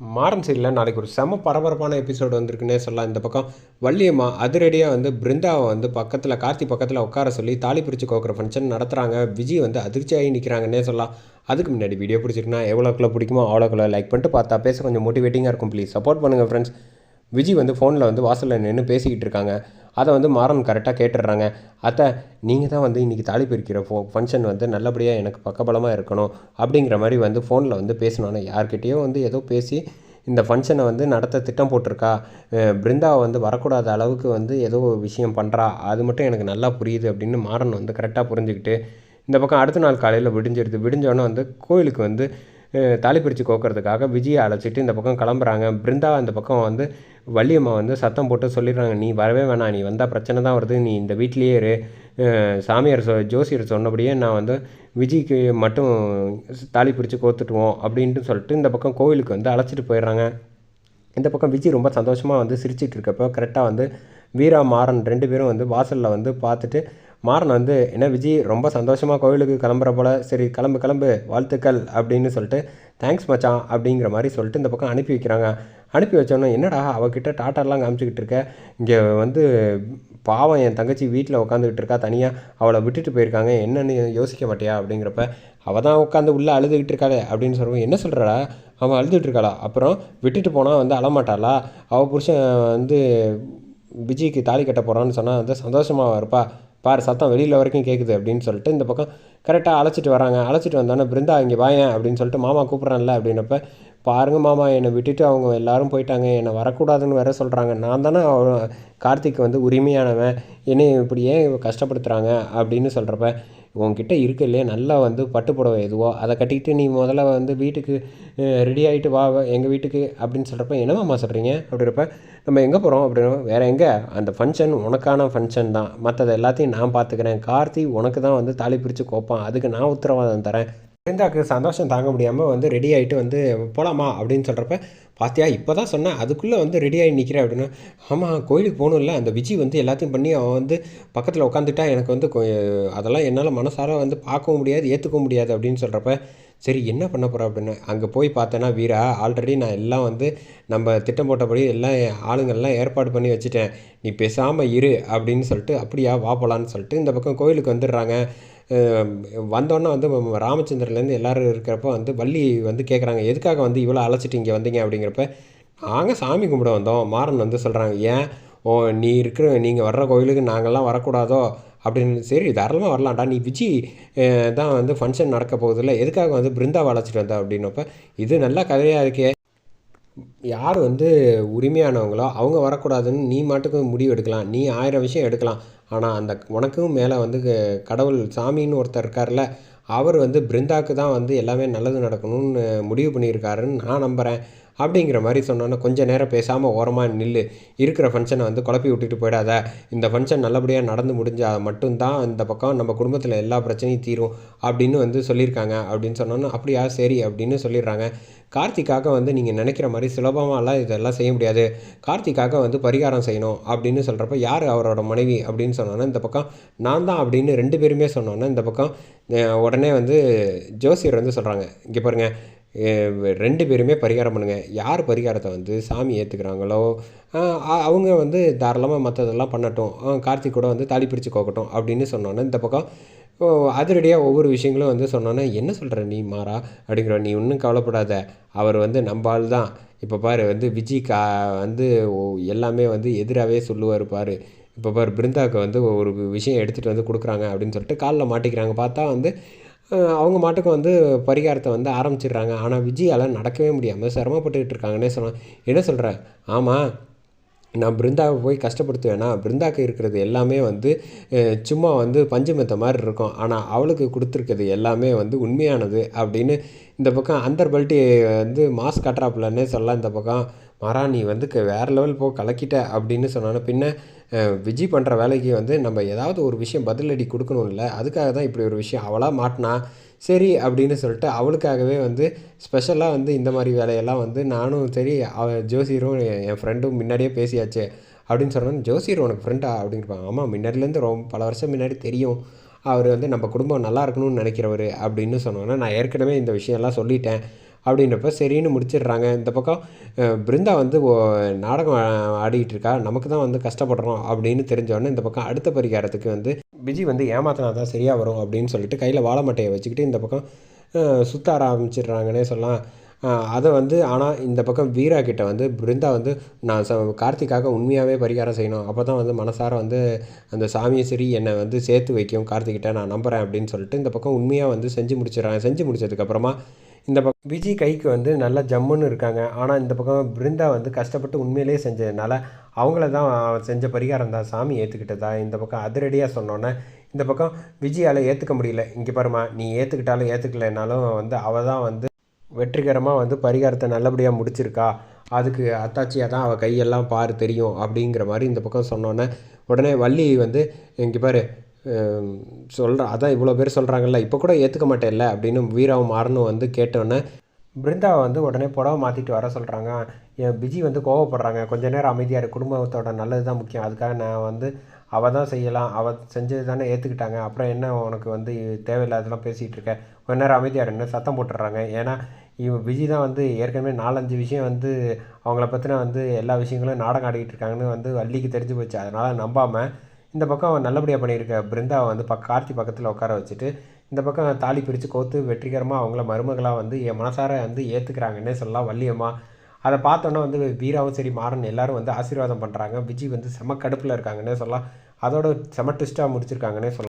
மாறன் சைடில் நாளைக்கு ஒரு செம பரபரப்பான எபிசோடு வந்திருக்குன்னே சொல்லலாம். இந்த பக்கம் வள்ளியம்மா அதிரடியாக வந்து பிருந்தாவை வந்து பக்கத்தில் கார்த்தி பக்கத்தில் உட்கார சொல்லி தாலி பிரித்து கோக்குற ஃபங்க்ஷன் நடத்துகிறாங்க விஜய் வந்து அதிர்ச்சியாகி நிற்கிறாங்கன்னே சொல்லலாம். அதுக்கு முன்னாடி வீடியோ பிடிச்சிருக்குன்னா எவ்வளோக்குள்ள பிடிக்குமோ அவ்வளோக்குள்ள லைக் பண்ணிட்டு பார்த்தா பேச கொஞ்சம் மோட்டிவேட்டிங்காக இருக்கும். ப்ளீஸ் சப்போர்ட் பண்ணுங்கள் ஃப்ரெண்ட்ஸ் விஜய் வந்து ஃபோனில் வந்து வாசலில் நின்று பேசிக்கிட்டு இருக்காங்க. அதை வந்து மாறன் கரெக்டாக கேட்டுடுறாங்க. அத்தை நீங்கள் தான் வந்து இன்றைக்கி தாலி பிரிக்கிற ஃபோ ஃபங்க்ஷன் வந்து நல்லபடியாக எனக்கு பக்கபலமாக இருக்கணும் அப்படிங்கிற மாதிரி வந்து ஃபோனில் வந்து பேசணும் யார்கிட்டேயோ வந்து ஏதோ பேசி இந்த ஃபங்க்ஷனை வந்து நடத்த திட்டம் போட்டிருக்கா. பிருந்தாவை வந்து வரக்கூடாத அளவுக்கு வந்து ஏதோ விஷயம் பண்ணுறா அது மட்டும் எனக்கு நல்லா புரியுது அப்படின்னு மாறன் வந்து கரெக்டாக புரிஞ்சுக்கிட்டு இந்த பக்கம் அடுத்த நாள் காலையில் விடிஞ்சிருது. விடிஞ்சோடனே வந்து கோயிலுக்கு வந்து தாலி பிரித்து கோக்கிறதுக்காக விஜயை அழைச்சிட்டு இந்த பக்கம் கிளம்புறாங்க. பிருந்தா அந்த பக்கம் வந்து வள்ளியம்மா வந்து சத்தம் போட்டு சொல்லிடுறாங்க. நீ வரவே வேணாம். நீ வந்தால் பிரச்சனை தான் வருது. நீ இந்த வீட்லேயே இரு. சாமியார் சொ ஜோசியர் சொன்னபடியே நான் வந்து விஜய்க்கு மட்டும் தாலி பிரித்து கோத்துட்டுவோம் அப்படின்ட்டு சொல்லிட்டு இந்த பக்கம் கோவிலுக்கு வந்து அழைச்சிட்டு போயிடுறாங்க. இந்த பக்கம் விஜய் ரொம்ப சந்தோஷமாக வந்து சிரிச்சிட்டு இருக்கப்போ கரெக்டாக வந்து வீரா மாறன் ரெண்டு பேரும் வந்து வாசலில் வந்து பார்த்துட்டு மாறன் வந்து என்ன விஜய் ரொம்ப சந்தோஷமாக கோவிலுக்கு கிளம்புற போல்? சரி கிளம்பு கிளம்பு வாழ்த்துக்கள் அப்படின்னு சொல்லிட்டு தேங்க்ஸ் மச்சான் அப்படிங்கிற மாதிரி சொல்லிட்டு இந்த பக்கம் அனுப்பி வைக்கிறாங்க. அனுப்பி வச்சோன்னே என்னடா அவகிட்ட டாட்டாலாம் காமிச்சிக்கிட்டு இருக்க? இங்கே வந்து பாவம் என் தங்கச்சி வீட்டில் உட்காந்துக்கிட்டு இருக்கா தனியாக அவளை விட்டுட்டு போயிருக்காங்க. என்னன்னு யோசிக்க மாட்டியா? அப்படிங்கிறப்ப அவள் தான் உட்காந்து உள்ளே அழுதுகிட்டு இருக்காளே அப்படின்னு சொல்லுவோம் என்ன சொல்கிறா அவன் அழுதுகிட்டு இருக்காளா? அப்புறம் விட்டுட்டு போனால் வந்து அழமாட்டாளா? அவள் புருஷன் வந்து விஜய்க்கு தாலி கட்ட போகிறான்னு சொன்னால் வந்து சந்தோஷமாக இருப்பா. பாரு சத்தம் வெளியில் வரைக்கும் கேட்குது அப்படின்னு சொல்லிட்டு இந்த பக்கம் கரெக்டாக அழைச்சிட்டு வராங்க. அழைச்சிட்டு வந்தோன்னே பிருந்தா இங்கே வாயேன் அப்படின்னு சொல்லிட்டு மாமா கூப்பிட்றான்ல அப்படின்னப்ப பாருங்க மாமா என்னை விட்டுட்டு அவங்க எல்லாரும் போயிட்டாங்க. என்னை வரக்கூடாதுன்னு வேற சொல்கிறாங்க நான் தானே அவ- கார்த்திக் வந்து உரிமையானவன். என்னை இப்படி ஏன் கஷ்டப்படுத்துகிறாங்க அப்படின்னு சொல்கிறப்ப உன்கிட்ட இருக்கு இல்லையே? நல்லா வந்து பட்டுப்புடவை எதுவோ அதை கட்டிக்கிட்டு நீ முதல்ல வந்து வீட்டுக்கு ரெடி ஆகிட்டு வா எங்கள் வீட்டுக்கு அப்படின்னு சொல்கிறப்ப என்ன மாமா சொல்கிறீங்க அப்படின்றப்ப நம்ம எங்கே போகிறோம் அப்படின்னா வேறு எங்கே? அந்த ஃபங்க்ஷன் உனக்கான ஃபங்க்ஷன் தான். மற்றது எல்லாத்தையும் நான் பார்த்துக்கிறேன் கார்த்தி உனக்கு தான் வந்து தாலி பிரித்து கோப்பான். அதுக்கு நான் உத்தரவாதம் தரேன். பிருந்தாக்கு சந்தோஷம் தாங்க முடியாமல் வந்து ரெடி ஆகிட்டு வந்து போகலாமா அப்படின்னு சொல்கிறப்ப பாத்தியா இப்போ தான் சொன்னேன். அதுக்குள்ளே வந்து ரெடி ஆகி நிற்கிறேன் அப்படின்னா ஆமாம் கோயிலுக்கு போகணும்ல. அந்த விஜய் வந்து எல்லாத்தையும் பண்ணி அவன் வந்து பக்கத்தில் உட்காந்துட்டா எனக்கு வந்து அதெல்லாம் என்னால் மனசார வந்து பார்க்கவும் முடியாது ஏற்றுக்கவும் முடியாது அப்படின்னு சொல்கிறப்ப சரி என்ன பண்ண போகிறோம் அப்படின்னு. அங்கே போய் பார்த்தேன்னா வீரா ஆல்ரெடி நான் எல்லாம் வந்து நம்ம திட்டம் போட்டபடி எல்லாம் ஆளுங்கள்லாம் ஏற்பாடு பண்ணி வச்சுட்டேன். நீ பேசாமல் இரு அப்படின்னு சொல்லிட்டு அப்படியா வா போலான்னு சொல்லிட்டு இந்த பக்கம் கோயிலுக்கு வந்துடுறாங்க. வந்தோன்னே வந்து ராமச்சந்திரன்லேருந்து எல்லாரும் இருக்கிறப்ப வந்து வள்ளி வந்து கேட்குறாங்க எதுக்காக வந்து இவ்வளோ அழைச்சிட்டு இங்கே வந்தீங்க? அப்படிங்கிறப்ப நாங்கள் சாமி கும்பிட வந்தோம். மாறன் வந்து சொல்கிறாங்க ஏன்? ஓ நீ இருக்கிற நீங்கள் வர்ற கோயிலுக்கு நாங்கள்லாம் வரக்கூடாதோ? அப்படின்னு சரி தாராளமாக வரலாம்டா. நீ விஜய் தான் வந்து ஃபங்க்ஷன் நடக்க போகுதில்ல. எதுக்காக வந்து பிருந்தாவை அழைச்சிட்டு வந்தா அப்படின்னப்ப இது நல்ல கதையாக இருக்கே. யார் வந்து உரிமையானவங்களோ அவங்க வரக்கூடாதுன்னு நீ மாட்டுக்கு முடிவு எடுக்கலாம். நீ ஆயிரம் விஷயம் எடுக்கலாம். ஆனால் அந்த உனக்கும் மேலே வந்து கடவுள் சாமின்னு ஒருத்தர் இருக்கார்ல அவர் வந்து பிருந்தாக்கு தான் வந்து எல்லாமே நல்லது நடக்கணும்னு முடிவு பண்ணியிருக்காருன்னு நான் நம்புகிறேன் அப்படிங்கிற மாதிரி சொன்னோன்னே கொஞ்ச நேரம் பேசாமல் ஓரமாக நில்லு. இருக்கிற ஃபங்க்ஷனை வந்து குழப்பி விட்டுட்டு போயிடாத. இந்த ஃபங்க்ஷன் நல்லபடியாக நடந்து முடிஞ்சால் மட்டும்தான் இந்த பக்கம் நம்ம குடும்பத்தில் எல்லா பிரச்சனையும் தீரும் அப்படின்னு வந்து சொல்லியிருக்காங்க. அப்படின்னு சொன்னோன்னே அப்படியா? சரி அப்படின்னு சொல்லிடுறாங்க. கார்த்திக்காக வந்து நீங்கள் நினைக்கிற மாதிரி சுலபமாகலாம் இதெல்லாம் செய்ய முடியாது. கார்த்திக்காக வந்து பரிகாரம் செய்யணும் அப்படின்னு சொல்கிறப்ப யார் அவரோட மனைவி? அப்படின்னு சொன்னோன்னே இந்த பக்கம் நான் தான் அப்படின்னு ரெண்டு பேருமே சொன்னோன்னே இந்த பக்கம் உடனே வந்து ஜோசியர் வந்து சொல்கிறாங்க இங்கே பாருங்கள் ரெண்டு பேருமே பரிகாரம் பண்ணுங்கள் யார் பரிகாரத்தை வந்து சாமி ஏற்றுக்கிறாங்களோ அவங்க வந்து தாராளமாக மற்றதெல்லாம் பண்ணட்டும். கார்த்திக் கூட வந்து தாலி பிரித்து கோக்கட்டும் அப்படின்னு சொன்னோன்னே இந்த பக்கம் அதிரடியாக ஒவ்வொரு விஷயங்களும் வந்து சொன்னோன்னே என்ன சொல்கிற நீ மாறா அப்படிங்கிற நீ ஒன்றும் கவலைப்படாத. அவர் வந்து நம்பால் தான். இப்போ பாரு வந்து விஜய் கா வந்து எல்லாமே வந்து எதிராகவே சொல்லுவார் பாரு. இப்போ பாரு பிருந்தாவுக்கு வந்து ஒரு விஷயம் எடுத்துகிட்டு வந்து கொடுக்குறாங்க அப்படின்னு சொல்லிட்டு காலில் மாட்டிக்கிறாங்க. பார்த்தா வந்து அவங்க மாட்டுக்கு வந்து பரிகாரத்தை வந்து ஆரம்பிச்சிடுறாங்க. ஆனால் விஜயால் நடக்கவே முடியாமல் சிரமப்பட்டுக்கிட்டு இருக்காங்கன்னே சொன்னான் என்ன சொல்கிறேன் ஆமாம் நான் பிருந்தாவை போய் கஷ்டப்படுத்துவேன்னா பிருந்தாக்கு இருக்கிறது எல்லாமே வந்து சும்மா வந்து பஞ்சமெத்த மாதிரி இருக்கும். ஆனால் அவளுக்கு கொடுத்துருக்கிறது எல்லாமே வந்து உண்மையானது அப்படின்னு இந்த பக்கம் அந்தர் பல்ட்டி வந்து மாஸ் காட்டுறாப்புலன்னே சொல்லலாம். இந்த பக்கம் மாறா நீ வந்து க- லெவல் போ கலக்கிட்ட அப்படின்னு சொன்னானே. பின்ன விஜய் பண்ணுற வேலைக்கு வந்து நம்ம ஏதாவது ஒரு விஷயம் பதிலடி கொடுக்கணும்ல அதுக்காக தான் இப்படி ஒரு விஷயம் அவளாக மாட்டினா. சரி அப்படின்னு சொல்லிட்டு அவளுக்காகவே வந்து ஸ்பெஷலாக வந்து இந்த மாதிரி வேலையெல்லாம் வந்து நானும் சரி அவ ஜோசியரும் என் ஃப்ரெண்டும் முன்னாடியே பேசியாச்சு. அப்படின்னு சொன்னோன்னு ஜோசியர் உனக்கு ஃப்ரெண்டா அப்படிங்கிறப்பாங்க ஆமாம் முன்னாடிலேருந்து ரொம்ப பல வருஷம் முன்னாடி தெரியும். அவர் வந்து நம்ம குடும்பம் நல்லா இருக்கணும்னு நினைக்கிறவர். அப்படின்னு சொன்னோன்னா நான் ஏற்கனவே இந்த விஷயம்லாம் சொல்லிட்டேன். அப்படின்றப்ப சரின்னு முடிச்சிடுறாங்க. இந்த பக்கம் பிருந்தா வந்து ஓ- நாடகம் ஆடிக்கிட்டு இருக்கா நமக்கு தான் வந்து கஷ்டப்படுறோம் அப்படின்னு தெரிஞ்சோடனே இந்த பக்கம் அடுத்த பரிகாரத்துக்கு வந்து விஜய் வந்து ஏமாத்தினா தான் சரியாக வரும் அப்படின்னு சொல்லிட்டு கையில் வாழை மட்டையை வச்சுக்கிட்டு இந்த பக்கம் அஹ், சுத்த ஆரம்பிச்சிடுறாங்கன்னே சொல்லலாம். அதை வந்து ஆனால் இந்த பக்கம் வீரா கிட்ட வந்து பிருந்தா வந்து நான் ச கார்த்திக்காக உண்மையாகவே பரிகாரம் செய்யணும். அப்போ தான் வந்து மனசார வந்து அந்த சாமியை சரி என்னை வந்து சேர்த்து வைக்கும். கார்த்திகிட்ட நான் நம்புகிறேன் அப்படின்னு சொல்லிட்டு இந்த பக்கம் உண்மையாக வந்து செஞ்சு முடிச்சிடறாங்க. செஞ்சு முடிச்சதுக்கப்புறமா இந்த பக்கம் விஜய் கைக்கு வந்து நல்லா ஜம்முன்னு இருக்காங்க. ஆனால் இந்த பக்கம் பிருந்தா வந்து கஷ்டப்பட்டு உண்மையிலேயே செஞ்சதுனால அவங்கள தான் செஞ்ச பரிகாரம் தான் சாமி ஏற்றுக்கிட்டதா இந்த பக்கம் அதிரடியாக சொன்னோன்னே இந்த பக்கம் விஜயால் ஏற்றுக்க முடியல. இங்கே பாருமா நீ ஏற்றுக்கிட்டாலும் ஏற்றுக்கலைனாலும் வந்து அவள் தான் வந்து வெற்றிகரமாக வந்து பரிகாரத்தை நல்லபடியாக முடிச்சிருக்கா. அதுக்கு அத்தாச்சியாக தான் அவள் கையெல்லாம் பாரு தெரியும் அப்படிங்கிற மாதிரி இந்த பக்கம் சொன்னோன்னே உடனே வள்ளி வந்து இங்கே பாரு சொல்கிற அதான் இவ்வளோ பேர் சொல்கிறாங்கல்ல இப்போ கூட ஏற்றுக்க மாட்டேல்ல அப்படின்னு வீராவும் மாறனும் வந்து கேட்டோன்னே பிருந்தாவை வந்து உடனே புடவை மாற்றிட்டு வர சொல்கிறாங்க என் பிஜி வந்து கோவப்படுறாங்க. கொஞ்ச நேரம் அமைதியாக இரு குடும்பத்தோட நல்லது தான் முக்கியம். அதுக்காக நான் வந்து அவள் தான் செய்யலாம். அவள் செஞ்சது தானே ஏற்றுக்கிட்டாங்க அப்புறம் என்ன உனக்கு வந்து தேவையில்லாதெல்லாம் பேசிகிட்டு இருக்க? கொஞ்ச நேரம் அமைதியாக இருன்னு சத்தம் போட்டுடுறாங்க ஏன்னா இவன் விஜி தான் வந்து ஏற்கனவே நாலஞ்சு விஷயம் வந்து அவங்கள பற்றின வந்து எல்லா விஷயங்களும் நாடகம் ஆடிக்கிட்டு இருக்காங்கன்னு வந்து வள்ளிக்கு தெரிஞ்சு போச்சு. அதனால் நம்பாமல் இந்த பக்கம் நல்லபடியாக பண்ணியிருக்க. பிருந்தாவை வந்து பக் கார்த்தி பக்கத்தில் உட்கார வச்சுட்டு இந்த பக்கம் தாலி பிரித்து கோத்து வெற்றிகரமாக அவங்கள மருமகளாக வந்து என் மனசார வந்து ஏற்றுக்கிறாங்கன்னே சொல்லலாம்? வள்ளியம்மா. அதை பார்த்தோன்னே வந்து வீராவும் சரி மாறன் எல்லோரும் வந்து ஆசீர்வாதம் பண்ணுறாங்க விஜய் வந்து செம கடுப்பில் இருக்காங்கன்னே சொல்லலாம்? அதோட செம ட்விஸ்ட்டாக முடிச்சிருக்காங்கன்னே சொல்லலாம்.